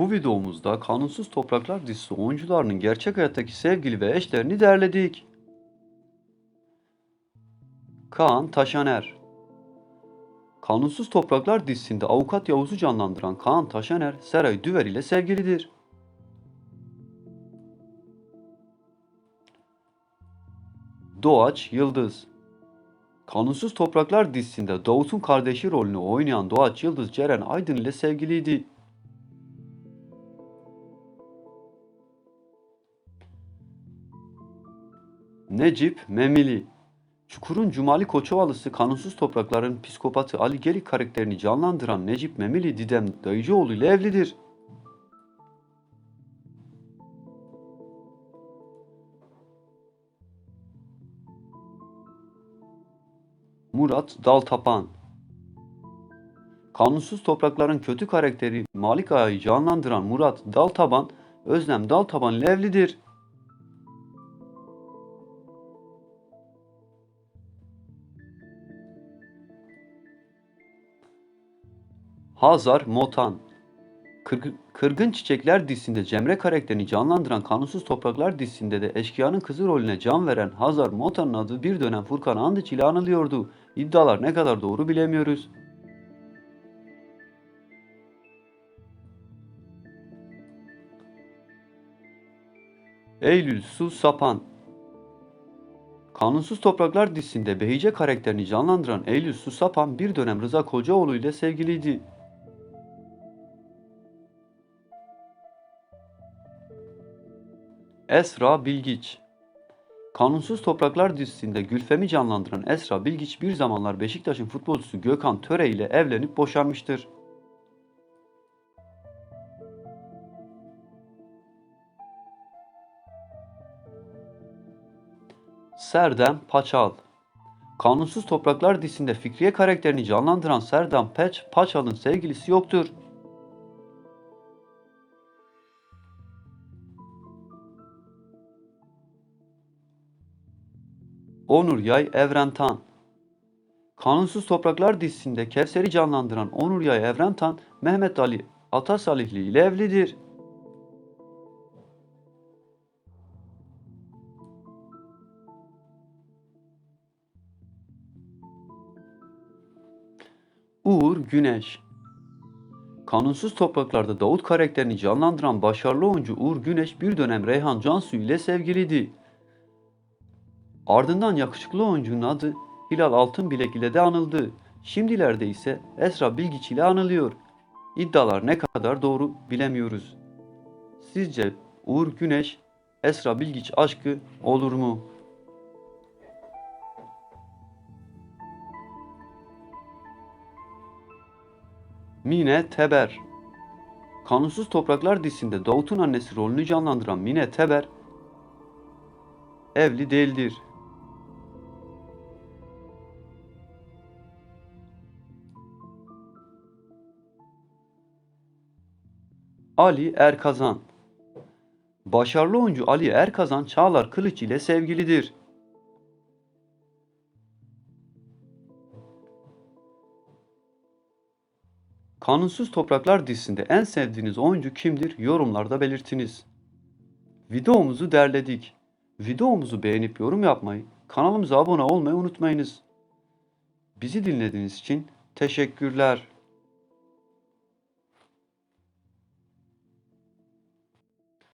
Bu videomuzda Kanunsuz Topraklar dizisi oyuncularının gerçek hayattaki sevgili ve eşlerini derledik. Kaan Taşaner Kanunsuz Topraklar dizisinde avukat Yavuz'u canlandıran Kaan Taşaner, Seray Düver ile sevgilidir. Doğaç Yıldız Kanunsuz Topraklar dizisinde Davut'un kardeşi rolünü oynayan Doğaç Yıldız Ceren Aydın ile sevgiliydi. Necip Memili Çukur'un Cumali Koçovalısı kanunsuz toprakların psikopatı Ali Gelik karakterini canlandıran Necip Memili Didem Dayıcıoğlu ile evlidir. Murat Daltapan Kanunsuz toprakların kötü karakteri Malik Ağa'yı canlandıran Murat Daltaban, Özlem Daltaban ile evlidir. Hazar Motan Kırgın, Kırgın Çiçekler dizisinde Cemre karakterini canlandıran Kanunsuz Topraklar dizisinde de eşkıyanın kızı rolüne can veren Hazar Motan'ın adı bir dönem Furkan Andıç ile anılıyordu. İddialar ne kadar doğru bilemiyoruz. Eylül Su Sapan Kanunsuz Topraklar dizisinde Behice karakterini canlandıran Eylül Su Sapan bir dönem Rıza Kocaoğlu ile sevgiliydi. Esra Bilgiç Kanunsuz Topraklar dizisinde Gülfem'i canlandıran Esra Bilgiç bir zamanlar Beşiktaş'ın futbolcusu Gökhan Töre ile evlenip boşanmıştır. Serdem Paçal Kanunsuz Topraklar dizisinde Fikriye karakterini canlandıran Serdem Peç, Paçal'ın sevgilisi yoktur. Onur Yay Evrentan Kanunsuz Topraklar dizisinde Kevser'i canlandıran Onur Yay Evrentan, Mehmet Ali Atasalihli ile evlidir. Uğur Güneş Kanunsuz Topraklarda Davut karakterini canlandıran başarılı oyuncu Uğur Güneş bir dönem Reyhan Cansu ile sevgiliydi. Ardından yakışıklı oyuncunun adı Hilal Altınbilek ile de anıldı. Şimdilerde ise Esra Bilgiç ile anılıyor. İddialar ne kadar doğru bilemiyoruz. Sizce Uğur Güneş, Esra Bilgiç aşkı olur mu? Mine Teber Kanunsuz Topraklar dizisinde Davut'un annesi rolünü canlandıran Mine Teber evli değildir. Ali Erkazan Başarılı oyuncu Ali Erkazan Çağlar Kılıç ile sevgilidir. Kanunsuz Topraklar dizisinde en sevdiğiniz oyuncu kimdir? Yorumlarda belirtiniz. Videomuzu derledik. Videomuzu beğenip yorum yapmayı, kanalımıza abone olmayı unutmayınız. Bizi dinlediğiniz için teşekkürler.